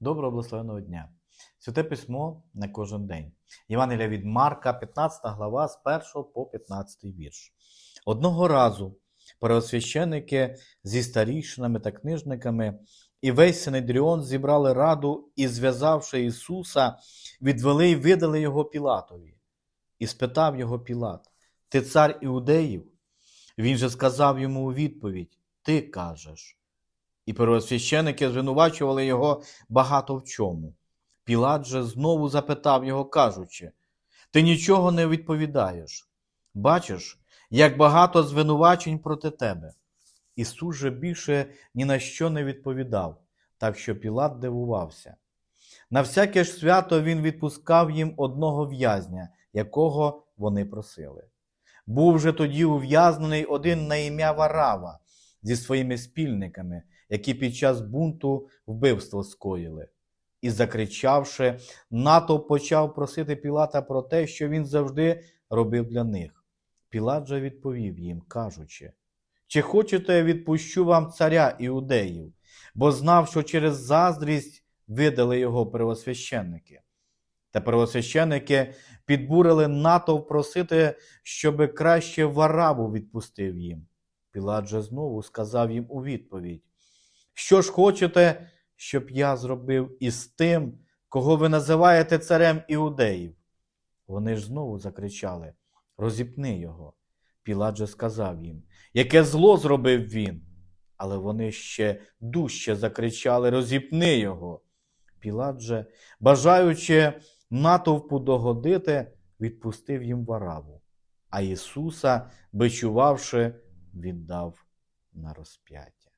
Доброго благословеного дня. Святе письмо на кожен день. Євангелія від Марка, 15 глава, з 1 по 15 вірш. Одного разу переосвященники зі старійшинами та книжниками і весь Синедріон зібрали раду і, зв'язавши Ісуса, відвели й видали його Пілатові. І спитав його Пілат: Ти цар іудеїв? Він же сказав йому у відповідь: Ти кажеш. І первосвященики звинувачували його багато в чому. Пілат же знову запитав його, кажучи: Ти нічого не відповідаєш. Бачиш, як багато звинувачень проти тебе. Ісус же більше ні на що не відповідав, так що Пілат дивувався. На всяке ж свято він відпускав їм одного в'язня, якого вони просили. Був же тоді ув'язнений один на ім'я Варава зі своїми спільниками, які під час бунту вбивство скоїли. І, закричавши, натовп почав просити Пілата про те, що він завжди робив для них. Пілат же відповів їм, кажучи: Чи хочете, я відпущу вам царя іудеїв, бо знав, що через заздрість видали його первосвященники. Та первосвященики підбурили натовп просити, щоби краще Вараву відпустив їм. Пілат же знову сказав їм у відповідь: Що ж хочете, щоб я зробив із тим, кого ви називаєте царем іудеїв? Вони ж знову закричали: Розіпни його. Пілат же сказав їм, яке зло зробив він. Але вони ще дужче закричали: Розіпни його. Пілат же, бажаючи натовпу догодити, відпустив їм вараву, а Ісуса, бичувавши, віддав на розп'яття.